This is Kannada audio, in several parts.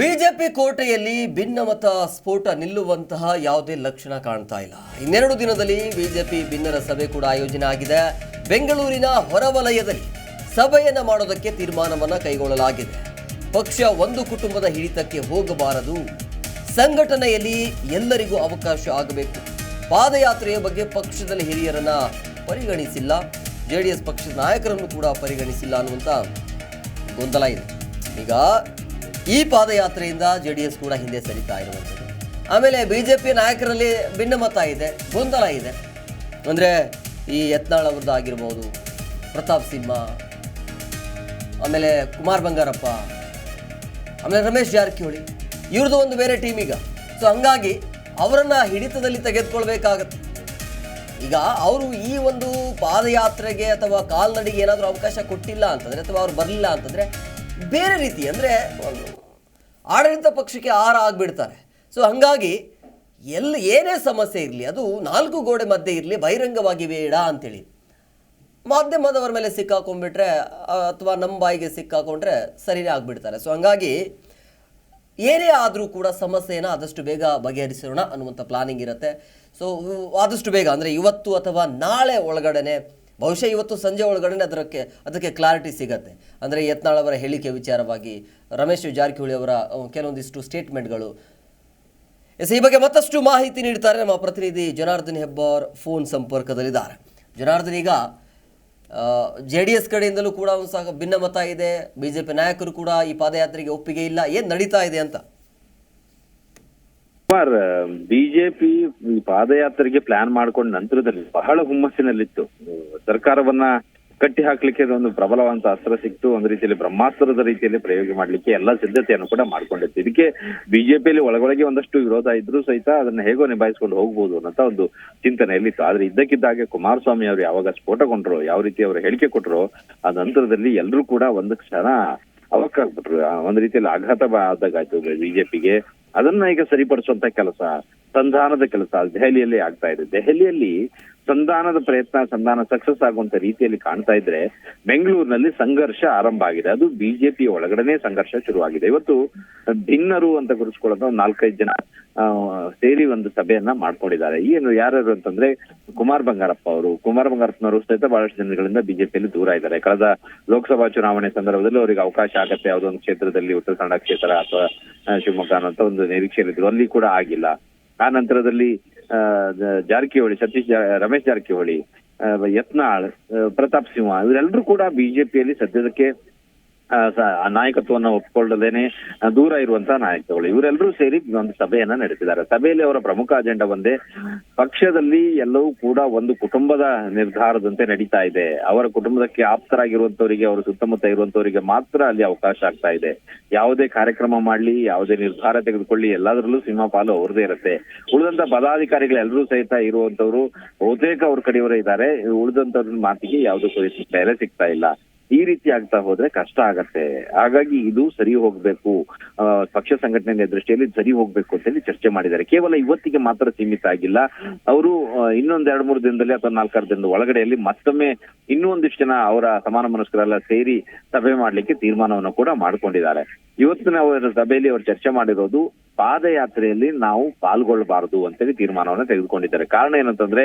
ಬಿಜೆಪಿ ಕೋಟೆಯಲ್ಲಿ ಭಿನ್ನಮತ ಸ್ಫೋಟ ನಿಲ್ಲುವಂತಹ ಯಾವುದೇ ಲಕ್ಷಣ ಕಾಣ್ತಾ ಇಲ್ಲ. ಇನ್ನೆರಡು ದಿನದಲ್ಲಿ ಬಿಜೆಪಿ ಭಿನ್ನರ ಸಭೆ ಕೂಡ ಆಯೋಜನೆ ಆಗಿದೆ. ಬೆಂಗಳೂರಿನ ಹೊರವಲಯದಲ್ಲಿ ಸಭೆಯನ್ನು ಮಾಡೋದಕ್ಕೆ ತೀರ್ಮಾನವನ್ನು ಕೈಗೊಳ್ಳಲಾಗಿದೆ. ಪಕ್ಷ ಒಂದು ಕುಟುಂಬದ ಹಿಡಿತಕ್ಕೆ ಹೋಗಬಾರದು. ಸಂಘಟನೆಯಲ್ಲಿ ಎಲ್ಲರಿಗೂ ಅವಕಾಶ ಆಗಬೇಕು. ಪಾದಯಾತ್ರೆಯ ಬಗ್ಗೆ ಪಕ್ಷದಲ್ಲಿ ಹಿರಿಯರನ್ನ ಪರಿಗಣಿಸಿಲ್ಲ. ಜೆಡಿಎಸ್ ಪಕ್ಷದ ನಾಯಕರನ್ನು ಕೂಡ ಪರಿಗಣಿಸಿಲ್ಲ ಅನ್ನುವಂಥ ಗೊಂದಲ ಇದೆ. ಈಗ ಈ ಪಾದಯಾತ್ರೆಯಿಂದ ಜೆ ಡಿ ಎಸ್ ಕೂಡ ಹಿಂದೆ ಸರಿತಾ ಇರುವಂಥದ್ದು. ಆಮೇಲೆ ಬಿ ಜೆ ಪಿ ನಾಯಕರಲ್ಲಿ ಭಿನ್ನಮತ ಇದೆ, ಗೊಂದಲ ಇದೆ. ಅಂದರೆ ಈ ಯತ್ನಾಳ್ ಅವ್ರದ್ದು ಆಗಿರ್ಬೋದು, ಪ್ರತಾಪ್ ಸಿಂಹ, ಆಮೇಲೆ ಕುಮಾರ್ ಬಂಗಾರಪ್ಪ, ಆಮೇಲೆ ರಮೇಶ್ ಜಾರಕಿಹೊಳಿ, ಇವ್ರದ್ದು ಒಂದು ಬೇರೆ ಟೀಮ್ ಈಗ. ಸೊ ಹಂಗಾಗಿ ಅವರನ್ನು ಹಿಡಿತದಲ್ಲಿ ತೆಗೆದುಕೊಳ್ಬೇಕಾಗತ್ತೆ. ಈಗ ಅವರು ಈ ಒಂದು ಪಾದಯಾತ್ರೆಗೆ ಅಥವಾ ಕಾಲ್ನಡಿಗೆ ಏನಾದರೂ ಅವಕಾಶ ಕೊಟ್ಟಿಲ್ಲ ಅಂತಂದರೆ ಅಥವಾ ಅವ್ರು ಬರಲಿಲ್ಲ ಅಂತಂದರೆ ಬೇರೆ ರೀತಿ ಅಂದರೆ ಆಡಳಿತ ಪಕ್ಷಕ್ಕೆ ಆಹಾರ ಆಗಿಬಿಡ್ತಾರೆ. ಸೊ ಹಾಗಾಗಿ ಎಲ್ಲಿ ಏನೇ ಸಮಸ್ಯೆ ಇರಲಿ, ಅದು ನಾಲ್ಕು ಗೋಡೆ ಮಧ್ಯೆ ಇರಲಿ, ಬಹಿರಂಗವಾಗಿ ಬೇಡ ಅಂತೇಳಿ. ಮಾಧ್ಯಮದವರ ಮೇಲೆ ಸಿಕ್ಕಾಕೊಂಡ್ಬಿಟ್ರೆ ಅಥವಾ ನಮ್ಮ ಬಾಯಿಗೆ ಸಿಕ್ಕಾಕೊಂಡ್ರೆ ಸರಿನೇ ಆಗಿಬಿಡ್ತಾರೆ. ಸೊ ಹಾಗಾಗಿ ಏನೇ ಆದರೂ ಕೂಡ ಸಮಸ್ಯೆನ ಆದಷ್ಟು ಬೇಗ ಬಗೆಹರಿಸೋಣ ಅನ್ನುವಂಥ ಪ್ಲಾನಿಂಗ್ ಇರುತ್ತೆ. ಸೊ ಆದಷ್ಟು ಬೇಗ, ಅಂದರೆ ಇವತ್ತು ಅಥವಾ ನಾಳೆ ಒಳಗಡೆನೆ ಬಹುಶಃ ಇವತ್ತು ಸಂಜೆ ಒಳಗಡೆ ಅದಕ್ಕೆ ಅದಕ್ಕೆ ಕ್ಲಾರಿಟಿ ಸಿಗತ್ತೆ. ಅಂದರೆ ಯತ್ನಾಳ್ ಅವರ ಹೇಳಿಕೆ ವಿಚಾರವಾಗಿ ರಮೇಶ್ ಜಾರಕಿಹೊಳಿ ಅವರ ಕೆಲವೊಂದಿಷ್ಟು ಸ್ಟೇಟ್ಮೆಂಟ್ಗಳು ಎಸ್, ಈ ಬಗ್ಗೆ ಮತ್ತಷ್ಟು ಮಾಹಿತಿ ನೀಡ್ತಾರೆ ನಮ್ಮ ಪ್ರತಿನಿಧಿ ಜನಾರ್ದನ್ ಹೆಬ್ಬಾರ್ ಫೋನ್ ಸಂಪರ್ಕದಲ್ಲಿದ್ದಾರೆ. ಜನಾರ್ದನ್, ಈಗ ಜೆ ಡಿ ಎಸ್ ಕಡೆಯಿಂದಲೂ ಕೂಡ ಒಂದು ಸಹ ಭಿನ್ನಮತ ಇದೆ. ಬಿಜೆಪಿ ನಾಯಕರು ಕೂಡ ಈ ಪಾದಯಾತ್ರೆಗೆ ಒಪ್ಪಿಗೆ ಇಲ್ಲ. ಏನು ನಡೀತಾ ಇದೆ ಅಂತ? ಕುಮಾರ್ ಬಿಜೆಪಿ ಪಾದಯಾತ್ರೆಗೆ ಪ್ಲಾನ್ ಮಾಡ್ಕೊಂಡ ನಂತರದಲ್ಲಿ ಬಹಳ ಹುಮ್ಮಸ್ಸಿನಲ್ಲಿತ್ತು. ಸರ್ಕಾರವನ್ನ ಕಟ್ಟಿ ಹಾಕ್ಲಿಕ್ಕೆ ಒಂದು ಪ್ರಬಲವಂತ ಅಸ್ತ್ರ ಸಿಕ್ತು. ಒಂದು ರೀತಿಯಲ್ಲಿ ಬ್ರಹ್ಮಾಸ್ತ್ರದ ರೀತಿಯಲ್ಲಿ ಪ್ರಯೋಗ ಮಾಡ್ಲಿಕ್ಕೆ ಎಲ್ಲಾ ಸಿದ್ಧತೆಯನ್ನು ಕೂಡ ಮಾಡ್ಕೊಂಡಿತ್ತು. ಇದಕ್ಕೆ ಬಿಜೆಪಿಯಲ್ಲಿ ಒಳಗೊಳಗೆ ಒಂದಷ್ಟು ವಿರೋಧ ಇದ್ರೂ ಸಹಿತ ಅದನ್ನ ಹೇಗೋ ನಿಭಾಯಿಸ್ಕೊಂಡು ಹೋಗ್ಬೋದು ಅನ್ನೋ ಒಂದು ಚಿಂತನೆಯಲ್ಲಿತ್ತು. ಆದ್ರೆ ಇದ್ದಕ್ಕಿದ್ದಾಗೆ ಕುಮಾರಸ್ವಾಮಿ ಅವರು ಯಾವಾಗ ಸ್ಫೋಟಗೊಂಡ್ರು ಯಾವ ರೀತಿ ಅವರು ಹೇಳಿಕೆ ಕೊಟ್ಟರು ಆ ನಂತರದಲ್ಲಿ ಎಲ್ಲರೂ ಕೂಡ ಒಂದು ಕ್ಷಣ ಅವಕಾಶ ಒಂದ್ ರೀತಿಯಲ್ಲಿ ಆಘಾತ ಆದಾಗಾಯ್ತು ಬಿಜೆಪಿಗೆ. ಅದನ್ನ ಈಗ ಸರಿಪಡಿಸುವಂತ ಕೆಲಸ. ಸಂಧಾನದ ಕೆಲಸ ದೆಹಲಿಯಲ್ಲಿ ಆಗ್ತಾ ಇದೆ. ದೆಹಲಿಯಲ್ಲಿ ಸಂಧಾನದ ಪ್ರಯತ್ನ, ಸಂಧಾನ ಸಕ್ಸಸ್ ಆಗುವಂತ ರೀತಿಯಲ್ಲಿ ಕಾಣ್ತಾ ಇದ್ರೆ ಬೆಂಗಳೂರಿನಲ್ಲಿ ಸಂಘರ್ಷ ಆರಂಭ ಆಗಿದೆ. ಅದು ಬಿಜೆಪಿ ಒಳಗಡೆನೆ ಸಂಘರ್ಷ ಶುರುವಾಗಿದೆ. ಇವತ್ತು ಭಿನ್ನರು ಅಂತ ಗುರುಸ್ಕೊಳ್ಳೋದು ಒಂದು ನಾಲ್ಕೈದು ಜನ ಸೇರಿ ಒಂದು ಸಭೆಯನ್ನ ಮಾಡ್ಕೊಂಡಿದ್ದಾರೆ. ಏನು, ಯಾರ್ಯಾರು ಅಂತಂದ್ರೆ ಕುಮಾರ್ ಬಂಗಾರಪ್ಪ ಅವರು. ಕುಮಾರ್ ಬಂಗಾರಪ್ಪನವರು ಸಹಿತ ಬಹಳಷ್ಟು ಜನಗಳಿಂದ ಬಿಜೆಪಿಯಲ್ಲಿ ದೂರ ಇದ್ದಾರೆ. ಕಳೆದ ಲೋಕಸಭಾ ಚುನಾವಣೆ ಸಂದರ್ಭದಲ್ಲಿ ಅವರಿಗೆ ಅವಕಾಶ ಆಗತ್ತೆ. ಯಾವುದೋ ಒಂದು ಕ್ಷೇತ್ರದಲ್ಲಿ ಉತ್ತರ ಕನ್ನಡ ಕ್ಷೇತ್ರ ಅಥವಾ ಶಿವಮೊಗ್ಗ ಅಂತ ಒಂದು ನಿರೀಕ್ಷೆಯಲ್ಲಿದ್ರು ಅಲ್ಲಿ ಕೂಡ ಆಗಿಲ್ಲ. ಆ ನಂತರದಲ್ಲಿ ಜಾರಕಿಹೊಳಿ ಸತೀಶ್ ರಮೇಶ್ ಜಾರಕಿಹೊಳಿ ಯತ್ನಾಳ್ ಪ್ರತಾಪ್ ಸಿಂಹ ಇವರೆಲ್ಲರೂ ಕೂಡ ಬಿಜೆಪಿಯಲ್ಲಿ ಸದ್ಯದಕ್ಕೆ ನಾಯಕತ್ವವನ್ನು ಒಪ್ಪಿಕೊಳ್ಳದೇನೆ ದೂರ ಇರುವಂತಹ ನಾಯಕರುಗಳು. ಇವರೆಲ್ಲರೂ ಸೇರಿ ಒಂದು ಸಭೆಯನ್ನ ನಡೆಸಿದ್ದಾರೆ. ಸಭೆಯಲ್ಲಿ ಅವರ ಪ್ರಮುಖ ಅಜೆಂಡಾ ಒಂದೇ. ಪಕ್ಷದಲ್ಲಿ ಎಲ್ಲವೂ ಕೂಡ ಒಂದು ಕುಟುಂಬದ ನಿರ್ಧಾರದಂತೆ ನಡೀತಾ ಇದೆ. ಅವರ ಕುಟುಂಬದಕ್ಕೆ ಆಪ್ತರಾಗಿರುವಂತವರಿಗೆ, ಅವರ ಸುತ್ತಮುತ್ತ ಇರುವಂತವರಿಗೆ ಮಾತ್ರ ಅಲ್ಲಿ ಅವಕಾಶ ಆಗ್ತಾ ಇದೆ. ಯಾವುದೇ ಕಾರ್ಯಕ್ರಮ ಮಾಡ್ಲಿ, ಯಾವುದೇ ನಿರ್ಧಾರ ತೆಗೆದುಕೊಳ್ಳಿ, ಎಲ್ಲದರಲ್ಲೂ ಸಿಂಹಪಾಲು ಅವ್ರದೇ ಇರುತ್ತೆ. ಉಳಿದಂತ ಪದಾಧಿಕಾರಿಗಳೆಲ್ಲರೂ ಸಹಿತ ಇರುವಂತವರು, ಬಹುತೇಕ ಅವ್ರ ಕಡೆಯವರೇ ಇದ್ದಾರೆ. ಉಳಿದಂತವ್ರ ಮಾತಿಗೆ ಯಾವುದೂ ಬೆಲೆ ಸಿಗ್ತಾ ಇಲ್ಲ. ಈ ರೀತಿ ಆಗ್ತಾ ಹೋದ್ರೆ ಕಷ್ಟ ಆಗತ್ತೆ. ಹಾಗಾಗಿ ಇದು ಸರಿ ಹೋಗ್ಬೇಕು. ಪಕ್ಷ ಸಂಘಟನೆ ದೃಷ್ಟಿಯಲ್ಲಿ ಸರಿ ಹೋಗ್ಬೇಕು ಅಂತ ಹೇಳಿ ಚರ್ಚೆ ಮಾಡಿದ್ದಾರೆ. ಕೇವಲ ಇವತ್ತಿಗೆ ಮಾತ್ರ ಸೀಮಿತ ಆಗಿಲ್ಲ. ಅವರು ಇನ್ನೊಂದ್ ಎರಡ್ ಮೂರು ದಿನದಲ್ಲಿ ಅಥವಾ ನಾಲ್ಕಾರು ದಿನದ ಒಳಗಡೆಯಲ್ಲಿ ಮತ್ತೊಮ್ಮೆ ಇನ್ನೂ ಒಂದಿಷ್ಟು ಜನ ಅವರ ಸಮಾನ ಮನಸ್ಕರೆಲ್ಲ ಸೇರಿ ಸಭೆ ಮಾಡ್ಲಿಕ್ಕೆ ತೀರ್ಮಾನವನ್ನು ಕೂಡ ಮಾಡ್ಕೊಂಡಿದ್ದಾರೆ. ಇವತ್ತಿನ ಅವರ ಸಭೆಯಲ್ಲಿ ಅವರು ಚರ್ಚೆ ಮಾಡಿರೋದು ಪಾದಯಾತ್ರೆಯಲ್ಲಿ ನಾವು ಪಾಲ್ಗೊಳ್ಳಬಾರದು ಅಂತೇಳಿ ತೀರ್ಮಾನವನ್ನ ತೆಗೆದುಕೊಂಡಿದ್ದಾರೆ. ಕಾರಣ ಏನಂತಂದ್ರೆ,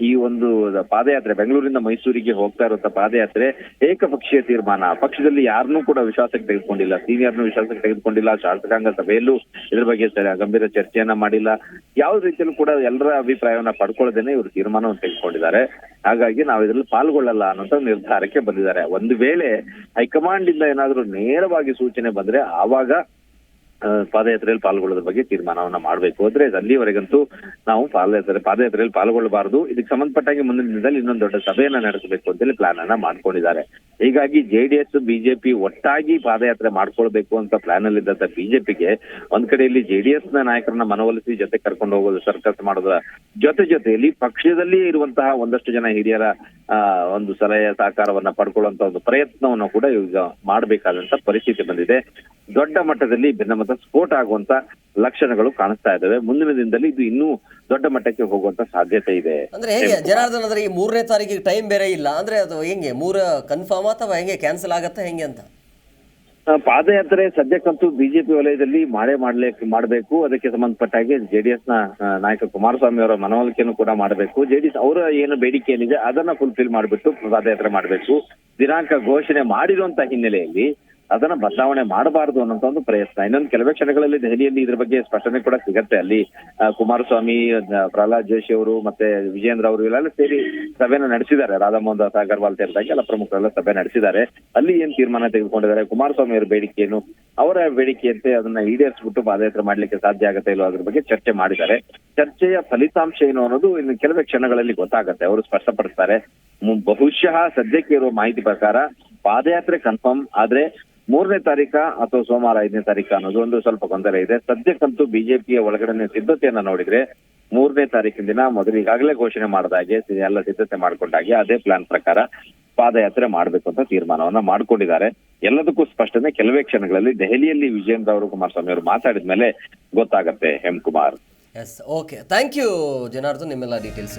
ಈ ಒಂದು ಪಾದಯಾತ್ರೆ ಬೆಂಗಳೂರಿಂದ ಮೈಸೂರಿಗೆ ಹೋಗ್ತಾ ಇರುವಂತ ಪಾದಯಾತ್ರೆ ಏಕಪಕ್ಷೀಯ ತೀರ್ಮಾನ. ಪಕ್ಷದಲ್ಲಿ ಯಾರನ್ನೂ ಕೂಡ ವಿಶ್ವಾಸಕ್ಕೆ ತೆಗೆದುಕೊಂಡಿಲ್ಲ. ಸೀನಿಯರ್ನು ವಿಶ್ವಾಸಕ್ಕೆ ತೆಗೆದುಕೊಂಡಿಲ್ಲ. ಶಾಸಕಾಂಗ ಸಭೆಯಲ್ಲೂ ಇದ್ರ ಬಗ್ಗೆ ಗಂಭೀರ ಚರ್ಚೆಯನ್ನ ಮಾಡಿಲ್ಲ. ಯಾವ ರೀತಿಯಲ್ಲೂ ಕೂಡ ಎಲ್ಲರ ಅಭಿಪ್ರಾಯವನ್ನ ಪಡ್ಕೊಳ್ಳದೇನೆ ಇವರು ತೀರ್ಮಾನವನ್ನು ತೆಗೆದುಕೊಂಡಿದ್ದಾರೆ. ಹಾಗಾಗಿ ನಾವು ಇದರಲ್ಲಿ ಪಾಲ್ಗೊಳ್ಳಲ್ಲ ಅನ್ನೋಂತ ನಿರ್ಧಾರಕ್ಕೆ ಬಂದಿದ್ದಾರೆ. ಒಂದು ವೇಳೆ ಹೈಕಮಾಂಡ್ ಇಂದ ಏನಾದ್ರೂ ನೇರವಾಗಿ ಸೂಚನೆ ಬಂದ್ರೆ ಆವಾಗ ಪಾದಯಾತ್ರೆಯಲ್ಲಿ ಪಾಲ್ಗೊಳ್ಳೋದ್ರ ಬಗ್ಗೆ ತೀರ್ಮಾನವನ್ನ ಮಾಡಬೇಕು. ಅಂದ್ರೆ ಅಲ್ಲಿವರೆಗಂತೂ ನಾವು ಪಾದಯಾತ್ರೆ, ಪಾದಯಾತ್ರೆಯಲ್ಲಿ ಪಾಲ್ಗೊಳ್ಳಬಾರದು. ಇದಕ್ಕೆ ಸಂಬಂಧಪಟ್ಟಾಗಿ ಮುಂದಿನ ದಿನದಲ್ಲಿ ಇನ್ನೊಂದು ದೊಡ್ಡ ಸಭೆಯನ್ನ ನಡೆಸಬೇಕು ಅಂತೇಳಿ ಪ್ಲಾನ್ ಅನ್ನ ಮಾಡ್ಕೊಂಡಿದ್ದಾರೆ. ಹೀಗಾಗಿ ಜೆಡಿಎಸ್ ಬಿಜೆಪಿ ಒಟ್ಟಾಗಿ ಪಾದಯಾತ್ರೆ ಮಾಡ್ಕೊಳ್ಬೇಕು ಅಂತ ಪ್ಲಾನ್ ಅಲ್ಲಿ ಇದ್ದಂತ ಬಿಜೆಪಿಗೆ ಒಂದ್ ಕಡೆ ಇಲ್ಲಿ ಜೆಡಿಎಸ್ನ ನಾಯಕರನ್ನ ಮನವೊಲಿಸಿ ಜೊತೆ ಕರ್ಕೊಂಡು ಹೋಗೋದು ಸರ್ಕಸ್ ಮಾಡೋದ್ರ ಜೊತೆ ಜೊತೆಯಲ್ಲಿ ಪಕ್ಷದಲ್ಲಿ ಇರುವಂತಹ ಒಂದಷ್ಟು ಜನ ಹಿರಿಯರ ಒಂದು ಸಲಹೆ ಸಹಕಾರವನ್ನ ಪಡ್ಕೊಳ್ಳುವಂತ ಒಂದು ಪ್ರಯತ್ನವನ್ನು ಕೂಡ ಈಗ ಮಾಡಬೇಕಾದಂತ ಪರಿಸ್ಥಿತಿ ಬಂದಿದೆ. ದೊಡ್ಡ ಮಟ್ಟದಲ್ಲಿ ಭಿನ್ನಮತ ಸ್ಫೋಟ ಆಗುವಂತ ಲಕ್ಷಣಗಳು ಕಾಣಿಸ್ತಾ ಇದ್ದಾವೆ. ಮುಂದಿನ ದಿನದಲ್ಲಿ ಇದು ಇನ್ನೂ ದೊಡ್ಡ ಮಟ್ಟಕ್ಕೆ ಹೋಗುವಂತ ಸಾಧ್ಯತೆ ಇದೆ. ಅಂದ್ರೆ ಹೇಗೆ? ಜನಾರ್ದನ್ ಅಂದ್ರೆ ಈ ಮೂರನೇ ತಾರೀಕಿಗೆ ಟೈಮ್ ಬೇರೆ ಇಲ್ಲ. ಅಂದ್ರೆ ಅದು ಹೆಂಗೆ? ಮೂರ ಕನ್ಫರ್ಮ್ ಅಥವಾ ಹೆಂಗೆ? ಕ್ಯಾನ್ಸಲ್ ಆಗತ್ತಾ ಹೆಂಗೆ ಅಂತ? ಪಾದಯಾತ್ರೆ ಸದ್ಯಕ್ಕಂತೂ ಬಿಜೆಪಿ ವಲಯದಲ್ಲಿ ಮಾಡೇ ಮಾಡ್ಲಿಕ್ಕೆ ಮಾಡಬೇಕು. ಅದಕ್ಕೆ ಸಂಬಂಧಪಟ್ಟ ಹಾಗೆ ಜೆಡಿಎಸ್ನ ನಾಯಕ ಕುಮಾರಸ್ವಾಮಿ ಅವರ ಮನವೊಲಿಕೆಯನ್ನು ಕೂಡ ಮಾಡಬೇಕು. ಜೆಡಿಎಸ್ ಅವರ ಏನು ಬೇಡಿಕೆ ಏನಿದೆ ಅದನ್ನ ಫುಲ್ಫಿಲ್ ಮಾಡಿಬಿಟ್ಟು ಪಾದಯಾತ್ರೆ ಮಾಡಬೇಕು. ದಿನಾಂಕ ಘೋಷಣೆ ಮಾಡಿರುವಂತ ಹಿನ್ನೆಲೆಯಲ್ಲಿ ಅದನ್ನ ಬದಲಾವಣೆ ಮಾಡಬಾರದು ಅನ್ನೋಂತ ಒಂದು ಪ್ರಯತ್ನ. ಇನ್ನೊಂದು ಕೆಲವೇ ಕ್ಷಣಗಳಲ್ಲಿ ದೆಹಲಿಯಲ್ಲಿ ಇದ್ರ ಬಗ್ಗೆ ಸ್ಪಷ್ಟನೆ ಕೂಡ ಸಿಗತ್ತೆ. ಅಲ್ಲಿ ಕುಮಾರಸ್ವಾಮಿ ಪ್ರಹ್ಲಾದ್ ಜೋಶಿ ಅವರು ಮತ್ತೆ ವಿಜೇಂದ್ರ ಅವರು ಇವೆಲ್ಲ ಸೇರಿ ಸಭೆನ ನಡೆಸಿದ್ದಾರೆ. ರಾಧಾಮೋಹನ್ ದಾಸ್ ಅಗರ್ವಾಲ್ ಸೇರಿದಾಗ ಎಲ್ಲ ಪ್ರಮುಖರೆಲ್ಲ ಸಭೆ ನಡೆಸಿದ್ದಾರೆ. ಅಲ್ಲಿ ಏನ್ ತೀರ್ಮಾನ ತೆಗೆದುಕೊಂಡಿದ್ದಾರೆ? ಕುಮಾರಸ್ವಾಮಿ ಅವರ ಬೇಡಿಕೆಯನ್ನು ಅವರ ಬೇಡಿಕೆಯಂತೆ ಅದನ್ನ ಈಡೇರಿಸ್ಬಿಟ್ಟು ಪಾದಯಾತ್ರೆ ಮಾಡ್ಲಿಕ್ಕೆ ಸಾಧ್ಯ ಆಗತ್ತೆ ಇಲ್ಲೋ ಅದ್ರ ಬಗ್ಗೆ ಚರ್ಚೆ ಮಾಡಿದ್ದಾರೆ. ಚರ್ಚೆಯ ಫಲಿತಾಂಶ ಏನು ಅನ್ನೋದು ಇನ್ನು ಕೆಲವೇ ಕ್ಷಣಗಳಲ್ಲಿ ಗೊತ್ತಾಗತ್ತೆ. ಅವರು ಸ್ಪಷ್ಟಪಡಿಸ್ತಾರೆ. ಬಹುಶಃ ಸದ್ಯಕ್ಕೆ ಇರುವ ಮಾಹಿತಿ ಪ್ರಕಾರ ಪಾದಯಾತ್ರೆ ಕನ್ಫರ್ಮ್ ಆದ್ರೆ ಮೂರನೇ ತಾರೀಕ ಅಥವಾ ಸೋಮವಾರ ಐದನೇ ತಾರೀಕ ಅನ್ನೋದು ಒಂದು ಸ್ವಲ್ಪ ಗೊಂದಲ ಇದೆ. ಸದ್ಯಕ್ಕಂತೂ ಬಿಜೆಪಿಯ ಒಳಗಡೆ ಸಿದ್ಧತೆಯನ್ನ ನೋಡಿದ್ರೆ ಮೂರನೇ ತಾರೀಕಿನ ದಿನ ಮೊದಲು ಈಗಾಗಲೇ ಘೋಷಣೆ ಮಾಡಿದಾಗೆ ಎಲ್ಲ ಸಿದ್ಧತೆ ಮಾಡ್ಕೊಂಡಾಗೆ ಅದೇ ಪ್ಲಾನ್ ಪ್ರಕಾರ ಪಾದಯಾತ್ರೆ ಮಾಡಬೇಕು ಅಂತ ತೀರ್ಮಾನವನ್ನ ಮಾಡ್ಕೊಂಡಿದ್ದಾರೆ. ಎಲ್ಲದಕ್ಕೂ ಸ್ಪಷ್ಟನೆ ಕೆಲವೇ ಕ್ಷಣಗಳಲ್ಲಿ ದೆಹಲಿಯಲ್ಲಿ ವಿಜಯೇಂದ್ರ ಅವರು ಕುಮಾರಸ್ವಾಮಿ ಅವರು ಮಾತಾಡಿದ ಮೇಲೆ ಗೊತ್ತಾಗತ್ತೆ Hem Kumar. Yes okay thank you Janardhan. ನಿಮ್ಮೆಲ್ಲ ಡೀಟೇಲ್ಸ್